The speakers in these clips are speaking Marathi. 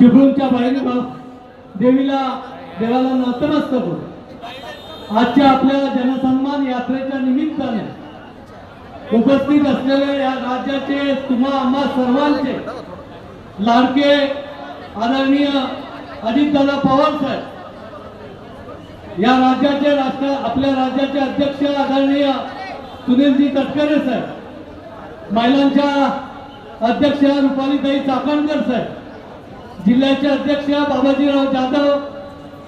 चिपळूणच्या बहिणी देवीला देवाला नतमस्तक होतो आजच्या आपल्या जनसन्मान यात्रेच्या निमित्ताने उपस्थित असलेले या राज्याचे तुम्हा आम्हा सर्वांचे लाडके आदरणीय अजितदादा पवार साहेब या राज्याचे राष्ट्र आपल्या राज्याचे अध्यक्ष आदरणीय सुनीलजी तटकरे साहेब महिलांच्या अध्यक्ष रुपालीताई चाकणकर साहेब जिल्ह्याचे अध्यक्ष बाबाजीराव जाधव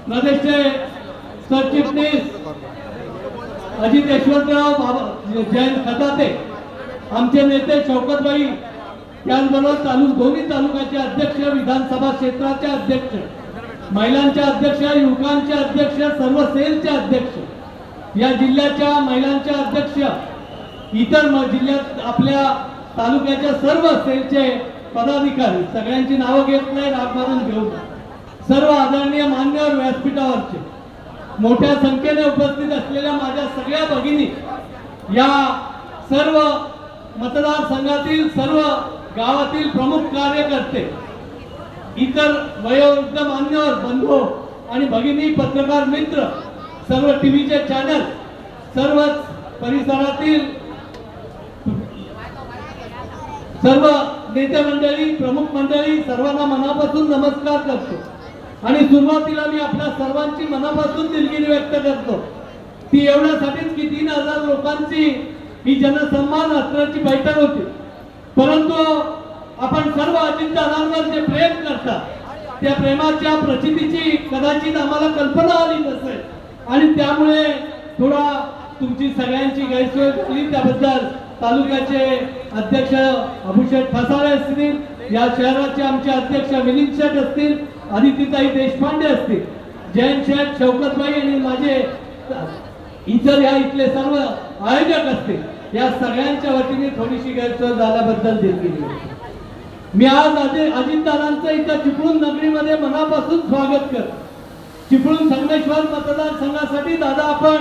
प्रदेशचे सरचिटणीस अजित यशवंतराव बाबा जयंत खताते आमचे नेते शौकतबाई त्याचबरोबर तालु दोन्ही तालुक्याचे अध्यक्ष विधानसभा क्षेत्राचे अध्यक्ष महिलांच्या अध्यक्ष युवकांचे अध्यक्ष सर्व सेलचे अध्यक्ष या जिल्ह्याच्या महिलांचे अध्यक्ष इतर जिल्ह्यात आपल्या तालुक्याच्या सर्व सेलचे पदाधिकारी सगळ्यांची नावं घेत नाही राग घेऊ सर्व आदरणीय मान्यवर व्यासपीठावरचे. मोठ्या संख्येने उपस्थित असलेल्या माझ्या सगळ्या भगिनी या सर्व मतदारसंघातील सर्व गावातील प्रमुख कार्यकर्ते इतर वयोवृद्ध मान्यवर बंधू आणि भगिनी पत्रकार मित्र सर्व टीव्हीचे चॅनल सर्वच परिसरातील सर्व नेते मंडळी प्रमुख मंडळी सर्वांना मनापासून नमस्कार करतो. आणि सुरुवातीला मी आपल्या सर्वांची मनापासून दिलगिरी व्यक्त करतो. ती एवढ्यासाठीच की तीन हजार लोकांची ही जनसन्मान असण्याची बैठक होती. परंतु आपण सर्व अजितदादांवर जे प्रेम करता त्या प्रेमाच्या प्रचितीची कदाचित आम्हाला कल्पना आली नसेल. आणि त्यामुळे थोडा तुमची सगळ्यांची गैरसोय झाली. त्याबद्दल तालुक्याचे अध्यक्ष अभिषेक फसाळे असतील या शहराचे आमचे अध्यक्ष मिलिंद शेठ असतील अदितीताई देशपांडे असतील. जैन शेठ शौकतबाई आणि माझे इतर या इथले सर्व आयोजक असतील. या सगळ्यांच्या वतीने थोडीशी गैरसोय झाल्याबद्दल दिलगिरी मी आज अजय अजितदादांचं इथं चिपळूण नगरीमध्ये मनापासून स्वागत करतो. चिपळूण संगमेश्वर मतदारसंघासाठी दादा आपण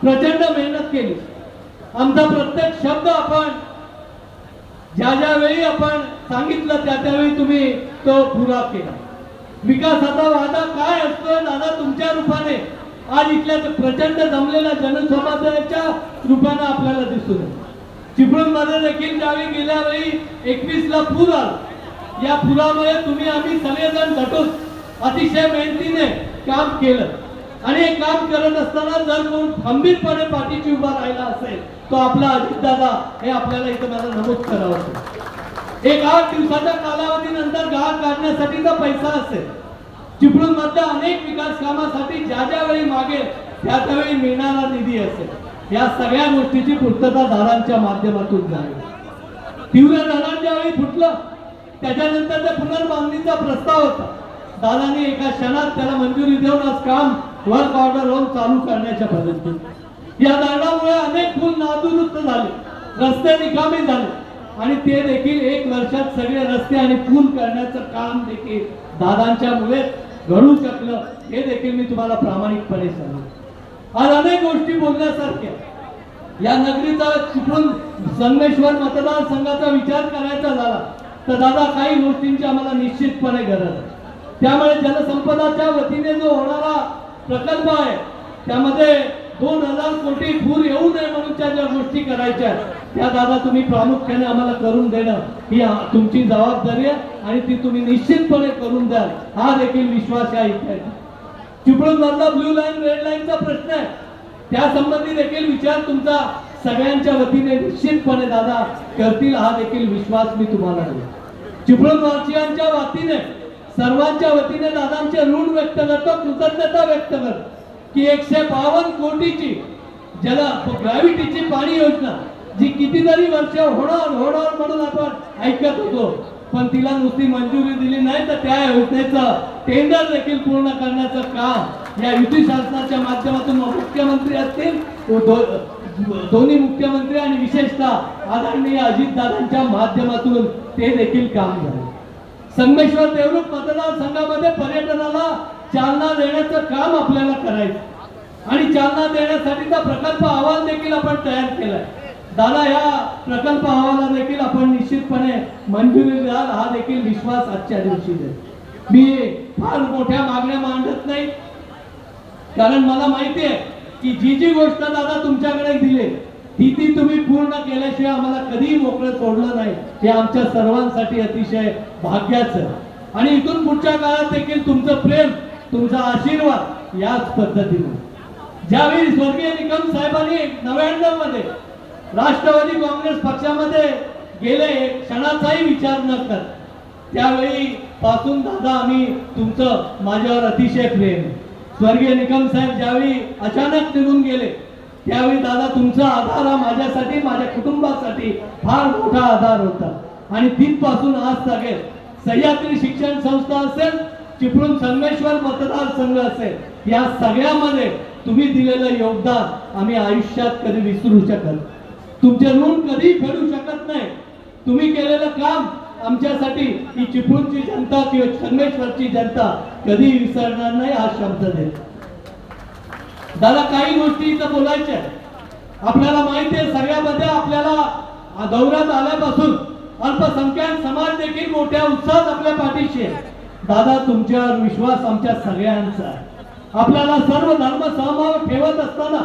प्रचंड मेहनत केली. आमचा प्रत्येक शब्द आपण ज्या ज्यावेळी आपण सांगितलं त्या त्यावेळी तुम्ही तो पुरा केला. विकासाचा वादा काय असतो दादा तुमच्या रूपाने? आज इथल्या प्रचंड जमलेल्या जनसमाजाच्या रूपाने आपल्याला दिसून येतो. चिपळूणमध्ये देखील ज्यावेळी गेल्या वेळी एकवीस ला पूर आला या पुरामुळे तुम्ही आम्ही सगळेजण घटून अतिशय मेहनतीने काम केलं. आणि हे काम करत असताना जर कोण खंबीरपणे पाठीची उभा राहिला असेल तो आपला अजितदादा हे आपल्याला इथं मला नमूद करावं. एक आठ दिवसाच्या कालावधीनंतर गाळ काढण्यासाठीचा पैसा असेल चिपळूण मधल्या अनेक विकास कामासाठी ज्या ज्या वेळी मागेल त्या त्यावेळी मिळणारा निधी असेल. या सगळ्या गोष्टीची पूर्तता दारांच्या माध्यमातून झाली. तीव्र धरण ज्यावेळी फुटलं त्याच्यानंतर त्या पुनर्बांधणीचा प्रस्ताव होता. दादाने एका क्षणात त्याला मंजुरी देऊन आज काम वर्क ऑर्डर होऊन चालू करण्याच्या पद्धती या धरणामुळे अनेक पूल नादुरुस्त झाले. रस्ते निकामी झाले. आणि ते देखील एक वर्षात सगळे रस्ते आणि पूल करण्याचं काम देखील दादांच्यामुळे घडू शकलं. हे देखील मी तुम्हाला प्रामाणिकपणे सांगतो आज अनेक गोष्टी बोलण्यासारख्या या नगरीचा चिपळूण संगमेश्वर मतदारसंघाचा विचार करायचा झाला तर दादा काही गोष्टींची आम्हाला निश्चितपणे गरज आहे. त्यामुळे जलसंपदाच्या वतीने जो होणारा प्रकल्प आहे. त्यामध्ये दोन हजार कोटी पूर येऊ नये म्हणून त्या ज्या गोष्टी करायच्या त्या दादा तुम्ही प्रामुख्याने आम्हाला करून देणं ही तुमची जबाबदारी आहे आणि ती तुम्ही निश्चितपणे करून द्याल. हा देखील विश्वास या इथे चिपळूण मधला ब्ल्यू लाईन रेड लाईनचा प्रश्न आहे. त्या संबंधी देखील विचार तुमचा सगळ्यांच्या वतीने निश्चितपणे दादा करतील. हा देखील विश्वास मी तुम्हाला देतो चिपळूण वासियांच्या वतीने सर्वांच्या वतीने दादांचे ऋण व्यक्त करतो कृतज्ञता व्यक्त करतो. की एकशे बावन्न कोटीची ज्याला ग्रॅव्हिटीची पाणी योजना जी कितीतरी वर्ष होणार होणार म्हणून आपण ऐकत होतो. पण तिला नुसती मंजुरी दिली नाही तर त्या योजनेचं टेंडर देखील पूर्ण करण्याचं काम या युती शासनाच्या माध्यमातून मुख्यमंत्री असतील दोन्ही मुख्यमंत्री आणि विशेषतः आदरणीय अजितदादांच्या माध्यमातून ते देखील काम झाले. संगमेश्वर देवरूख मतदारसंघामध्ये पर्यटनाला चालना देण्याचं काम आपल्याला करायचं. आणि चालना देण्यासाठीचा प्रकल्प अहवाल देखील आपण तयार केलाय. दादा या प्रकल्प अहवाला देखील आपण निश्चितपणे मंजुरी द्याल. हा देखील विश्वास आजच्या दिवशी देत मी फार मोठ्या मागण्या मांडत नाही. कारण मला माहिती आहे की जी जी गोष्ट दादा तुमच्याकडे दिली ती ती तुम्ही पूर्ण केल्याशिवाय आम्हाला कधीही मोकळं सोडलं नाही. हे आमच्या सर्वांसाठी अतिशय भाग्याचं. आणि इथून पुढच्या काळात देखील तुमचं प्रेम तुमचा आशीर्वाद याच पद्धतीने. ज्यावेळी स्वर्गीय निकम साहेबांनी नव्याण्णवमध्ये राष्ट्रवादी काँग्रेस पक्षामध्ये गेले क्षणाचाही विचार न कर त्यावेळी पासून दादा आम्ही तुमचं माझ्यावर अतिशय प्रेम. स्वर्गीय निकम साहेब ज्यावेळी अचानक निघून गेले त्यावेळी दादा तुमचा आधार हा माझ्यासाठी माझ्या कुटुंबासाठी फार मोठा आधार होता. आणि तिथपासून आज सगळे सह्याद्री शिक्षण संस्था असेल चिपळूण संगमेश्वर मतदारसंघ असेल या सगळ्यामध्ये तुम्ही दिलेलं योगदान आम्ही आयुष्यात कधी विसरू शकत तुमचे ऋण कधी फेडू शकत नाही. तुम्ही केलेलं काम आमच्यासाठी ही चिपळूणची जनता किंवा संगमेश्वरची जनता कधी विसरणार नाही हा शब्द देत. दादा काही गोष्टी इथं बोलायच्या आपल्याला माहिती आहे सगळ्यामध्ये आपल्याला दौऱ्यात आल्यापासून अल्पसंख्याक समाज देखील मोठ्या उत्साहात आपल्या पाठीशी आहे. दादा तुमच्यावर विश्वास आमच्या सगळ्यांचा आहे. आपल्याला सर्व धर्म समभाव ठेवत असताना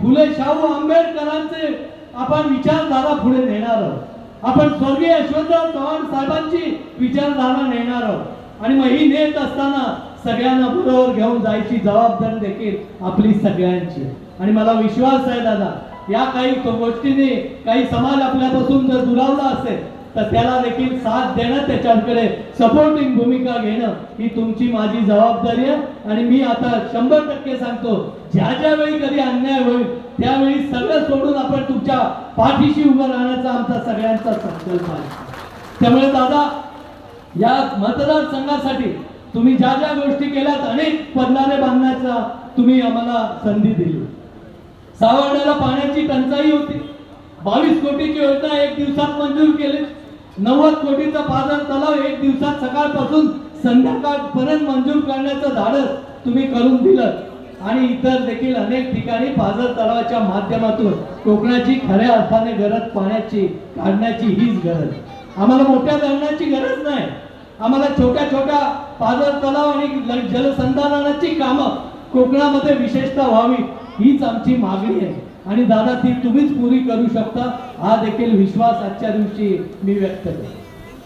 फुले शाहू आंबेडकरांचे आपण विचारधारा पुढे नेणार आहोत. आपण स्वर्गीय यशवंतराव चव्हाण साहेबांची विचारधारा नेणार आहोत. आणि मग ही नेत असताना सगळ्यांना बरोबर घेऊन जायची जबाबदारी देखील आपली सगळ्यांची आणि मला विश्वास आहे दादा या काही गोष्टीने काही समाज आपल्यापासून जर दुरावला असेल तर त्याला देखील साथ देणं त्याच्याकडे सपोर्टिंग भूमिका घेणं ही तुमची माझी जबाबदारी आहे. आणि मी आता शंभर टक्के सांगतो ज्या ज्या वेळी कधी अन्याय होईल त्यावेळी सगळं सोडून आपण तुमच्या पाठीशी उभं राहण्याचा आमचा सगळ्यांचा संकल्प आहे. त्यामुळे दादा या मतदारसंघासाठी तुम्ही ज्या ज्या गोष्टी केल्यात अनेक पदनारे बांधण्याचा तुम्ही आम्हाला संधी दिली. सावरण्याला पाण्याची टंचाई होती. बावीस कोटीची योजना एक दिवसात मंजूर केली. नव्वद कोटीचा पाझर तलाव एक दिवसात सकाळपासून संध्याकाळपर्यंत मंजूर करण्याचं धाडस तुम्ही करून दिलं. आणि इतर देखील अनेक ठिकाणी पाझर तलावाच्या माध्यमातून कोकणाची खऱ्या अर्थाने गरज पाण्याची काढण्याची हीच गरज. आम्हाला मोठ्या धरणाची गरज नाही. आम्हाला छोट्या छोट्या पाझर तलाव आणि जलसंधारणाची कामं कोकणामध्ये विशेषतः व्हावी हीच आमची मागणी आहे. आणि दादा ती तुम्हीच पुरी करू शकता. हा देखील विश्वास आजच्या दिवशी मी व्यक्त करतो.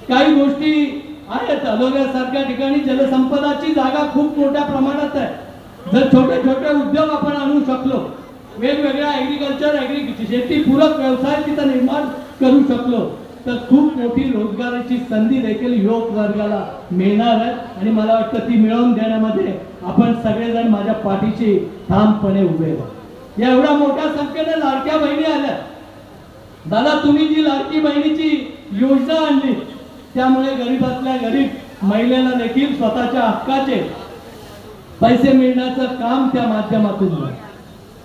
काही गोष्टी आहेत. अलोव्यासारख्या ठिकाणी जलसंपदाची जागा खूप मोठ्या प्रमाणात आहे. जर छोटे छोटे उद्योग आपण आणू शकलो वेगवेगळ्या ॲग्रिकल्चर ऍग्री शेती पूरक व्यवसाय तिथं निर्माण करू शकलो तर खूप मोठी रोजगाराची संधी देखील युवक वर्गाला मिळणार आहे. आणि मला वाटतं ती मिळवून देण्यामध्ये आपण सगळेजण माझ्या पाठीशी ठामपणे उभे आहोत या एवढ्या मोठ्या संख्येने लाडक्या बहिणी आल्या. दादा तुम्ही जी लाडकी बहिणीची योजना आणली त्यामुळे गरीबातल्या गरीब महिलेला देखील स्वतःच्या हक्काचे पैसे मिळण्याचं काम त्या माध्यमातून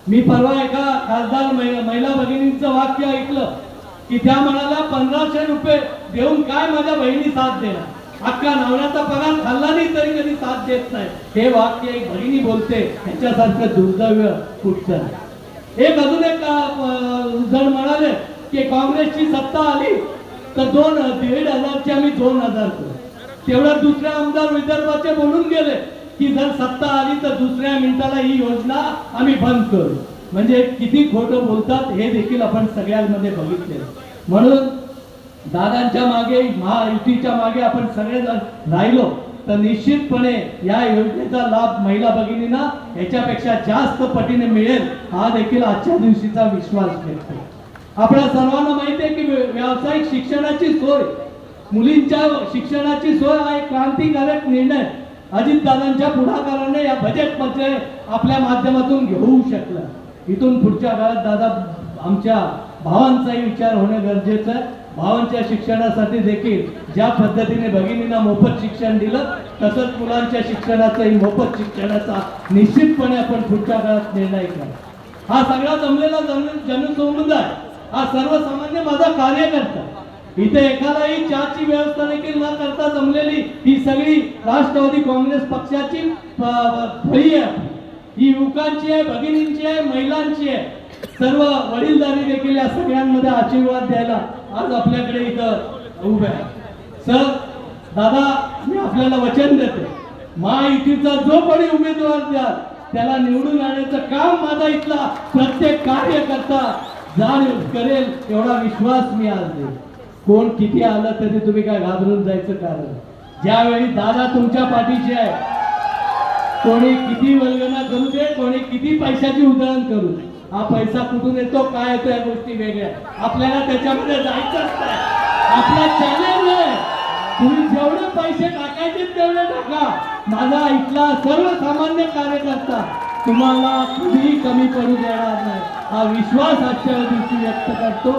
मी परवा एका खासदार महिला भगिनींचं वाक्य ऐकलं. की त्या म्हणाल्या पंधराशे रुपये देऊन काय माझ्या बहिणी साथ देणार? अख्खा नवऱ्याचा पगार खाल्ला नाही तरी कधी साथ देत नाही. हे वाक्य एक बहिणी बोलते ह्याच्यासारखं दुर्दैव कुठचं नाही. एक अजून एक जण म्हणाले की काँग्रेसची सत्ता आली तर दोन दीड हजारचे आम्ही दोन हजार करू. तेवढ्या दुसऱ्या आमदार विदर्भाचे बोलून गेले की जर सत्ता आली तर दुसऱ्या मिनिटाला ही योजना आम्ही बंद करू. म्हणजे किती खोटं बोलतात हे देखील आपण सगळ्यांमध्ये बघितले. म्हणून दादांच्या मागे महायुतीच्या मागे आपण सगळेजण राहिलो तर निश्चितपणे या योजनेचा लाभ महिला भगिनींना याच्यापेक्षा जास्त पटीने मिळेल हा देखील आजच्या दिवशीचा विश्वास व्यक्त. आपल्या सर्वांना माहिती आहे की व्यावसायिक शिक्षणाची सोय मुलींच्या शिक्षणाची सोय हा एक क्रांतिकारक निर्णय अजितदादांच्या पुढाकाराने या बजेटमध्ये आपल्या माध्यमातून घेऊ शकला. इथून पुढच्या काळात दादा आमच्या भावांचाही विचार होणं गरजेचं आहे. भावांच्या शिक्षणासाठी देखील ज्या पद्धतीने भगिनींना मोफत शिक्षण दिलं तसंच मुलांच्या शिक्षणाचाही मोफत शिक्षणाचा निश्चितपणे आपण पुढच्या काळात निर्णय करा हा सगळा जमलेला जन जनसमुदाय हा सर्वसामान्य माझा कार्यकर्ता. इथे एखादाही चहाची व्यवस्था देखील न करता जमलेली ही सगळी राष्ट्रवादी काँग्रेस पक्षाची फळी आहे. ही युवकांची आहे भगिनींची आहे महिलांची आहे. सर्व वडीलधारी देखील या सगळ्यांमध्ये आशीर्वाद द्यायला आज आपल्याकडे इथं उभे आहे सर दादा मी आपल्याला वचन देते. महायुतीचा जो कोणी उमेदवार द्याल त्याला निवडून आणण्याचं काम माझा इथला प्रत्येक कार्यकर्ता जाणीव करेल एवढा विश्वास मी आज देईल कोण किती आलं तरी तुम्ही काय घाबरून जायचं कारण? ज्यावेळी दादा तुमच्या पाठीशी आहे कोणी किती वल्गना करू दे कोणी किती पैशाची उधळण करू दे. हा पैसा कुठून येतो काय येतो या गोष्टी वेगळ्या. आपल्याला त्याच्यामध्ये जायचं असतं. आपला चॅलेंज आहे. तुम्ही जेवढे पैसे टाकायचे तेवढे टाका. माझा इथला सर्वसामान्य कार्यकर्ता तुम्हाला कुठेही कमी पडू देणार नाही. हा विश्वास आजच्या दिवशी व्यक्त करतो.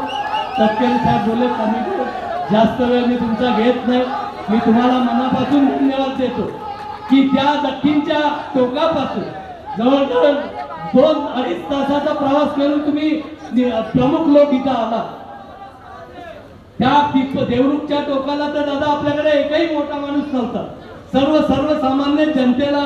तटकरे साहेब बोले कमी करू. जास्त वेळ मी तुमचा घेत नाही. मी तुम्हाला मनापासून धन्यवाद देतो. की त्या दक्षिणच्या टोकापासून जवळजवळ दोन अडीच तासाचा प्रवास करून तुम्ही प्रमुख लोक इथं आला. त्या देवरुखच्या टोकाला तर दादा आपल्याकडे एकही मोठा माणूस नव्हता. सर्व सर्वसामान्य जनतेला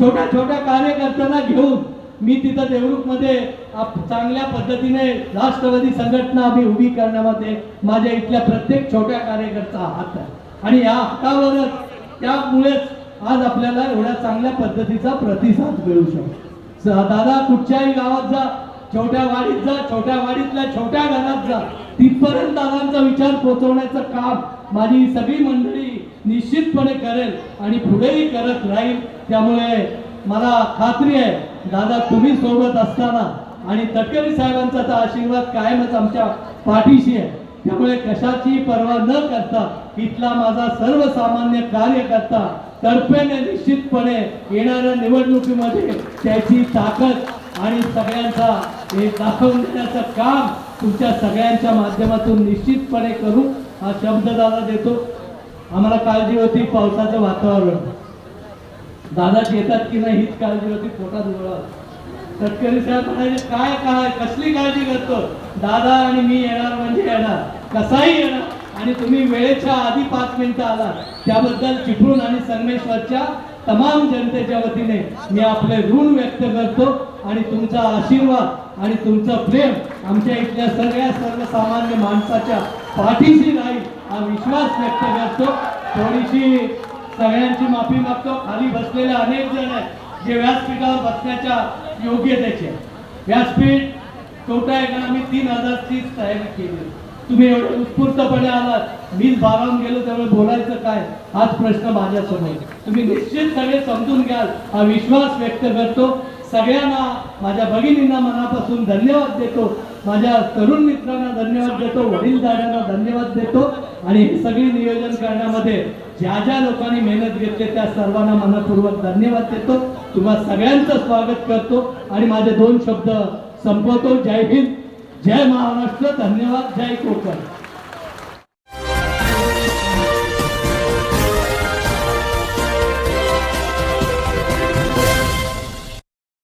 छोट्या छोट्या कार्यकर्त्यांना घेऊन मी तिथं देवरुखमध्ये मध्ये चांगल्या पद्धतीने राष्ट्रवादी संघटना आम्ही उभी करण्यामध्ये माझ्या इथल्या प्रत्येक छोट्या कार्यकर्ता हात आहे. आणि या हातावरच त्यामुळेच आज आपल्याला एवढ्या चांगल्या पद्धतीचा प्रतिसाद मिळू शकतो. दादा कुठच्याही गावात जा छोट्या वाडीत जा छोट्या वाडीतल्या छोट्या घरात जा. तिथपर्यंत दादांचा विचार पोहोचवण्याचं काम माझी सगळी मंडळी निश्चितपणे करेल आणि पुढेही करत राहील. त्यामुळे मला खात्री आहे दादा तुम्ही सोबत असताना आणि तटकरी साहेबांचा तर आशीर्वाद कायमच आमच्या पाठीशी आहे. त्यामुळे कशाची पर्वा न करता इथला माझा सर्वसामान्य कार्यकर्ता तर्फेने निश्चितपणे येणाऱ्या निवडणुकीमध्ये त्याची ताकद आणि सगळ्यांचा हे दाखवून देण्याचं काम तुमच्या सगळ्यांच्या माध्यमातून निश्चितपणे करू हा शब्द दादा देतो. आम्हाला काळजी होती पावसाचं वातावरण. दादा येतात की नाही हीच काळजी होती पोटात गोळा तटकरी साहेब म्हणाले काय काय कसली काळजी करतो? दादा आणि मी येणार म्हणजे येणार. कसाही येणार. आणि तुम्ही वेळेच्या आधी पाच मिनिटं आला त्याबद्दल चिपळूण आणि संगमेश्वरच्या तमाम जनतेच्या वतीने मी आपले ऋण व्यक्त करतो आणि तुमचा आशीर्वाद आणि तुमचं प्रेम आमच्या इथल्या सगळ्या सर्वसामान्य माणसाच्या पाठीशी राहील हा विश्वास व्यक्त करतो. थोडीशी सगळ्यांची माफी मागतो. खाली बसलेले अनेक जण आहेत जे व्यासपीठावर बसण्याच्या योग्यतेचे. व्यासपीठ तोटा एकदा आम्ही तीन हजारची तयारी केली तुम्ही एवढं उत्स्फूर्तपणे आलात. मीच भारावून गेलो त्यामुळे बोलायचं काय? हाच प्रश्न माझ्यासमोर. तुम्ही निश्चित सगळे समजून घ्याल. हा विश्वास व्यक्त करतो. सगळ्यांना माझ्या भगिनींना मनापासून धन्यवाद देतो. माझ्या तरुण मित्रांना धन्यवाद देतो. वडीलधाऱ्यांना धन्यवाद देतो. आणि हे सगळी नियोजन करण्यामध्ये ज्या ज्या लोकांनी मेहनत घेतली त्या सर्वांना मनपूर्वक धन्यवाद देतो. तुम्हा सगळ्यांचं स्वागत करतो. आणि माझे दोन शब्द संपवतो. जय हिंद. जय महाराष्ट्र धन्यवाद जय कोकण.